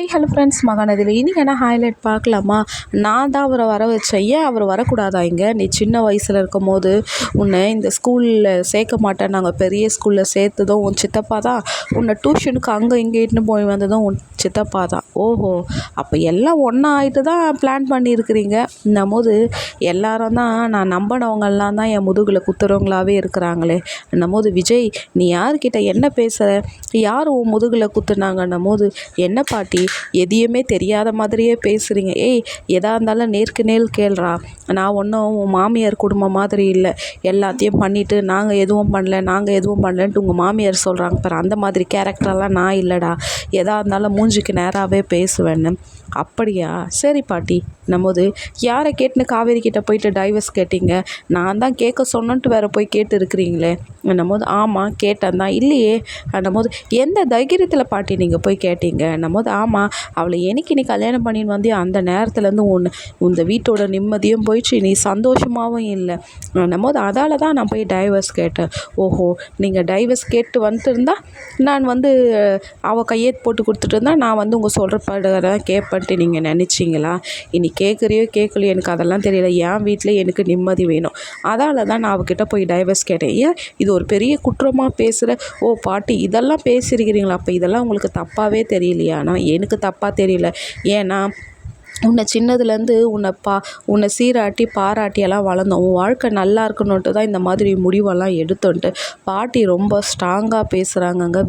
ஐ hello friends மகாநதியில் இன்றைக்கி என்ன highlight பார்க்கலாமா? நான் தான் அவரை வர வச்சேன். ஏன் அவர் வரக்கூடாதா இங்கே? நீ சின்ன வயசில் இருக்கும் போது உன்னை இந்த ஸ்கூலில் சேர்க்க மாட்டேன். நாங்கள் பெரிய ஸ்கூலில் சேர்த்ததும் உன் சித்தப்பா தான். உன்னை டியூஷனுக்கு அங்கே இங்கே இட்டுன்னு போய் வந்ததும் உன் சித்தப்பா தான். ஓஹோ அப்போ எல்லாம் ஒன்றா ஆகிட்டு தான் பிளான் பண்ணியிருக்கிறீங்க. இந்த போது எல்லாரும் தான் நான் நம்பினவங்கெல்லாம் தான் என் முதுகில் குத்துறவங்களாகவே இருக்கிறாங்களே. என்னும் போது விஜய் நீ யார்கிட்ட என்ன பேசுகிற யார் உன் முதுகில் குத்துனாங்கன்னும் போது என்ன பாட்டி? எதையுமே தெரியாத மாதிரியே பேசுகிறீங்க ஏய் எதாக இருந்தாலும் நேருக்கு நேர் கேள்றா. நான் ஒன்றும் உன் மாமியார் குடும்பம் மாதிரி இல்லை. எல்லாத்தையும் பண்ணிவிட்டு நாங்கள் எதுவும் பண்ணல நாங்கள் எதுவும் பண்ணலன்ட்டு உங்கள் மாமியார் சொல்கிறாங்க பாரு. அந்த மாதிரி கேரக்டரெல்லாம் நான் இல்லைடா. எதாக இருந்தாலும் மூஞ்சிக்கு நேராகவே பேசுவேன்னு. அப்படியா? சரி பாட்டி. நம்மோது யாரை கேட்டுன்னு காவேரி கிட்டே போயிட்டு டைவர்ஸ் கேட்டீங்க? நான் தான் கேட்க சொன்னன்ட்டு வேறு போய் கேட்டு இருக்கிறீங்களே போது ஆமாம் கேட்டேன் தான். இல்லையே. போது எந்த தைரியத்தில் பாட்டி நீங்கள் போய் கேட்டீங்க? நம்மது ஆமாம் அவளை என்னைக்கு நீ கல்யாணம் பண்ணின்னு வந்தியோ அந்த நேரத்துலேருந்து ஒன்று இந்த வீட்டோட நிம்மதியும் போயிடுச்சு. நீ சந்தோஷமாகவும் இல்லை. போது அதால் தான் நான் போய் டைவர்ஸ் கேட்டேன். ஓஹோ நீங்கள் டைவர்ஸ் கேட்டு வந்துட்டு இருந்தால் நான் வந்து அவள் கையெழுத்து போட்டு கொடுத்துட்டு இருந்தா நான் வந்து உங்கள் சொல்கிற படுகிறேன் கேட்பேன்ட்டு நீங்கள் நினச்சிங்களா? இனி கேட்குறியோ கேட்கலையோ எனக்கு அதெல்லாம் தெரியல. என் வீட்டில் எனக்கு நிம்மதி வேணும். அதால் தான் நான் அவகிட்ட போய் டைவர்ஸ் கேட்டேன். ஏன்? இது ஒரு பெரிய குற்றமாக பேசுகிற ஓ பாட்டி இதெல்லாம் பேசியிருக்கிறீங்களா? அப்போ இதெல்லாம் உங்களுக்கு தப்பாகவே தெரியலையா? ஆனால் எனக்கு தப்பாக தெரியல. ஏன்னா உன்னை சின்னதுலேருந்து உன்னை பா உன்னை சீராட்டி பாராட்டியெல்லாம் வளர்ந்தோம். உன் வாழ்க்கை நல்லா இருக்கணுன்ட்டு தான் இந்த மாதிரி முடிவெல்லாம் எடுத்தோன்ட்டு. பாட்டி ரொம்ப ஸ்ட்ராங்காக பேசுகிறாங்கங்க